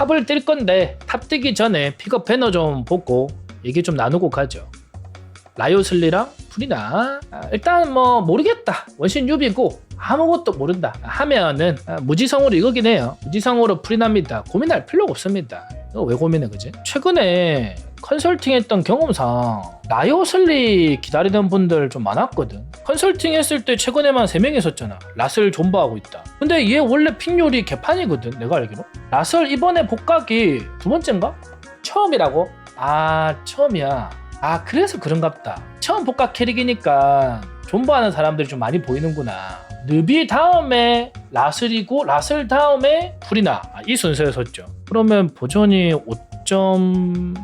탑을 뛸 건데 탑 뛰기 전에 픽업 배너 좀 보고 얘기 좀 나누고 가죠. 라이오슬리랑 프리나. 아, 일단 뭐 모르겠다. 원신 유비고 아무것도 모른다 하면은 아, 무지성으로 이거긴 해요. 무지성으로 프리나입니다. 고민할 필요가 없습니다. 왜 고민해 그지? 최근에 컨설팅했던 경험상 라이오슬리 기다리던 분들 좀 많았거든. 컨설팅 했을 때 최근에만 3명 있었잖아. 라슬 존버하고 있다. 근데 얘 원래 픽률이 개판이거든 내가 알기로. 라슬 이번에 복각이 두 번째인가? 처음이라고? 아 처음이야. 아 그래서 그런갑다. 처음 복각 캐릭이니까 존버하는 사람들이 좀 많이 보이는구나. 느비 다음에 라슬이고 라슬 다음에 프리나. 아, 이 순서였었죠. 그러면 버전이 5점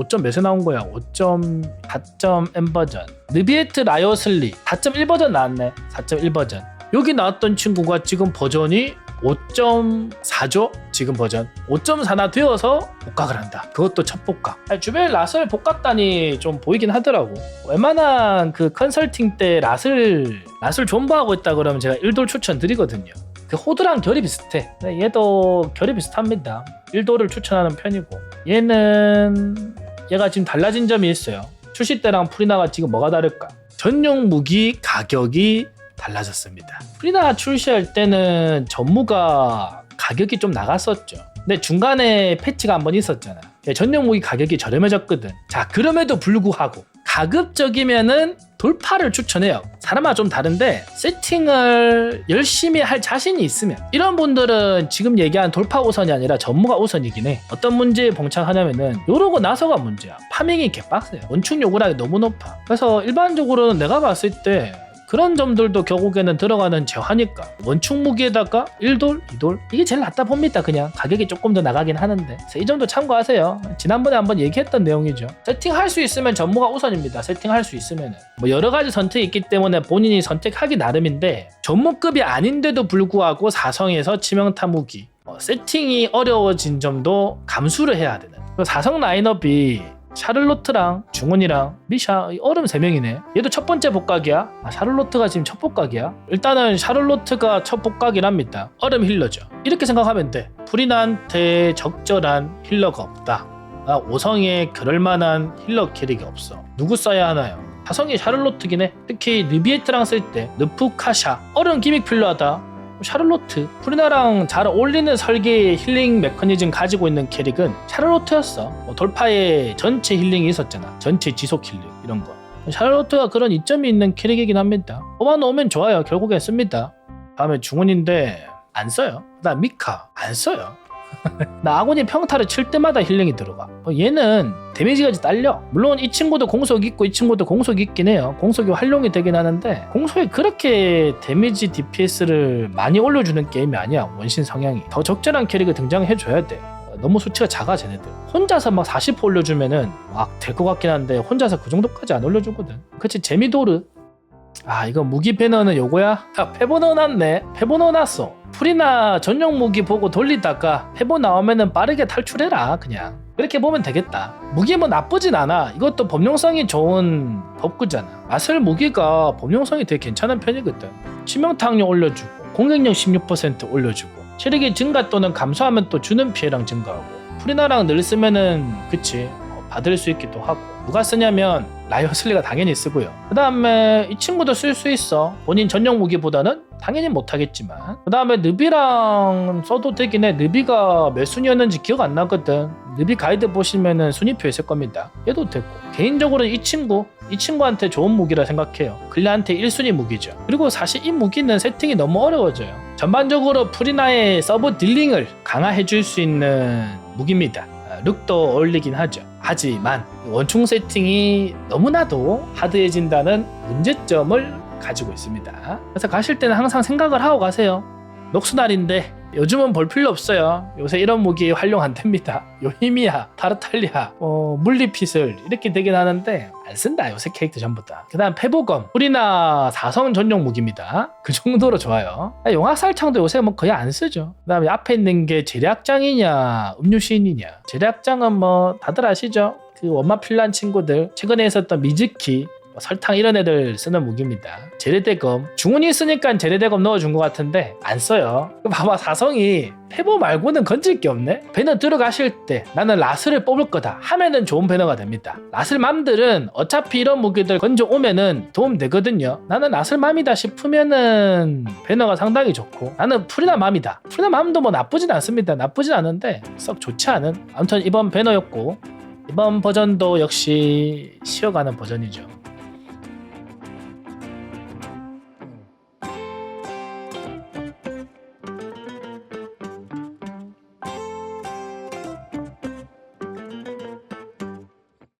5점 몇에 나온 거야? 5.4.M 버전. 느비에트 라이어슬리. 4.1 버전 나왔네. 4.1 버전. 여기 나왔던 친구가 지금 버전이 5.4죠? 지금 버전. 5.4나 되어서 복각을 한다. 그것도 첫 복각. 아니, 주변에 라슬 복각단이 좀 보이긴 하더라고. 웬만한 그 컨설팅 때 라슬 라슬 존버하고 있다 그러면 제가 1돌 추천드리거든요. 그 호드랑 결이 비슷해. 얘도 결이 비슷합니다. 1돌을 추천하는 편이고. 얘는 얘가 지금 달라진 점이 있어요 출시 때랑 프리나가 지금 뭐가 다를까 전용 무기 가격이 달라졌습니다. 프리나 출시할 때는 전무가 가격이 좀 나갔었죠. 근데 중간에 패치가 한 번 있었잖아. 예, 전용 무기 가격이 저렴해졌거든. 자, 그럼에도 불구하고 가급적이면은 돌파를 추천해요. 사람마다 좀 다른데 세팅을 열심히 할 자신이 있으면 이런 분들은 지금 얘기한 돌파 우선이 아니라 전무가 우선이긴 해. 어떤 문제에 봉착하냐면은 요러고 나서가 문제야. 파밍이 개빡세요. 원축 요구량이 너무 높아. 그래서 일반적으로는 내가 봤을 때 그런 점들도 결국에는 들어가는 재화니까. 원축 무기에다가 1돌, 2돌 이게 제일 낫다 봅니다 그냥. 가격이 조금 더 나가긴 하는데. 이 정도 참고하세요. 지난번에 한번 얘기했던 내용이죠. 세팅할 수 있으면 전무가 우선입니다 세팅할 수 있으면 뭐 여러 가지 선택이 있기 때문에 본인이 선택하기 나름인데 전무급이 아닌데도 불구하고 사성에서 치명타 무기 어, 세팅이 어려워진 점도 감수를 해야 되는. 그 사성 라인업이 샤를로트랑 중원이랑 미샤 이 얼음 3명이네. 얘도 첫 번째 복각이야? 아, 샤를로트가 지금 첫 복각이야? 일단은 샤를로트가 첫 복각이랍니다. 얼음 힐러죠. 이렇게 생각하면 돼. 프리나한테 적절한 힐러가 없다. 아, 5성에 그럴만한 힐러 캐릭이 없어. 누구 써야 하나요? 사성이 샤를로트긴 해. 특히 느비에트랑 쓸 때 느프카샤. 얼음 기믹 필요하다 샤를로트 프리나랑 잘 어울리는 설계 힐링 메커니즘 가지고 있는 캐릭은 샤를로트였어. 뭐 돌파에 전체 힐링이 있었잖아. 전체 지속 힐링 이런 거. 샤를로트가 그런 이점이 있는 캐릭이긴 합니다. 뽑아놓으면 좋아요. 결국엔 씁니다. 다음에 중원인데 안 써요. 나 미카 안 써요 나 아군이 평타를 칠 때마다 힐링이 들어가. 어, 얘는 데미지가 딸려. 물론 이 친구도 공속 있고 이 친구도 공속 있긴 해요. 공속이 활용이 되긴 하는데 공속이 그렇게 데미지 DPS를 많이 올려주는 게임이 아니야. 원신 성향이. 더 적절한 캐릭을 등장해줘야 돼. 어, 너무 수치가 작아 쟤네들. 혼자서 막 40% 올려주면은 막 될 것 같긴 한데 혼자서 그 정도까지 안 올려주거든. 그치 재미도르? 아 이거 무기 배너는 요거야? 아 페보 넣어놨네. 페보 넣어놨어 풀이나 전용 무기 보고 돌리다가 페보 나오면은 빠르게 탈출해라 그냥. 그렇게 보면 되겠다. 무기 뭐 나쁘진 않아. 이것도 범용성이 좋은 법구잖아. 마술 무기가 범용성이 되게 괜찮은 편이거든. 치명타항력 올려주고 공격력 16% 올려주고 체력의 증가 또는 감소하면 또 주는 피해량 증가하고. 풀이나랑 늘 쓰면은 그치? 어, 받을 수 있기도 하고 누가 쓰냐면 라이어슬리가 당연히 쓰고요. 그 다음에 이 친구도 쓸 수 있어. 본인 전용 무기보다는 당연히 못하겠지만. 그 다음에 느비랑 써도 되긴 해. 느비가 몇 순위였는지 기억 안 나거든. 느비 가이드 보시면은 순위표 있을 겁니다. 얘도 됐고. 개인적으로는 이 친구, 이 친구한테 좋은 무기라 생각해요. 클리한테 1순위 무기죠. 그리고 사실 이 무기는 세팅이 너무 어려워져요. 전반적으로 프리나의 서브 딜링을 강화해줄 수 있는 무기입니다. 아, 룩도 어울리긴 하죠. 하지만 원충 세팅이 너무나도 하드해진다는 문제점을 가지고 있습니다. 그래서 가실 때는 항상 생각을 하고 가세요. 녹수날인데 요즘은 볼 필요 없어요. 요새 이런 무기 활용 안 됩니다. 요히미야, 타르탈리아, 어, 물리핏을 이렇게 되긴 하는데 안 쓴다 요새 캐릭터 전부 다. 그다음 페보검, 우리나 사성 전용 무기입니다. 그 정도로 좋아요. 아, 용화살창도 요새 뭐 거의 안 쓰죠. 그다음에 앞에 있는 게 제략장이냐, 음유시인이냐. 제략장은 뭐 다들 아시죠? 그 원마 필란 친구들 최근에 있었던 미즈키 뭐 설탕 이런 애들 쓰는 무기입니다. 제레대검 중운이 쓰니까 제레대검 넣어준 것 같은데 안 써요. 봐봐 사성이 페보 말고는 건질 게 없네. 배너 들어가실 때 나는 라스를 뽑을 거다 하면은 좋은 배너가 됩니다. 라슬맘들은 어차피 이런 무기들 건져 오면은 도움 되거든요. 나는 라슬맘이다 싶으면은 배너가 상당히 좋고 나는 프리나 맘이다. 프리나 맘도 뭐 나쁘진 않습니다. 나쁘진 않은데 썩 좋지 않은. 아무튼 이번 배너였고 이번 버전도 역시 쉬어가는 버전이죠.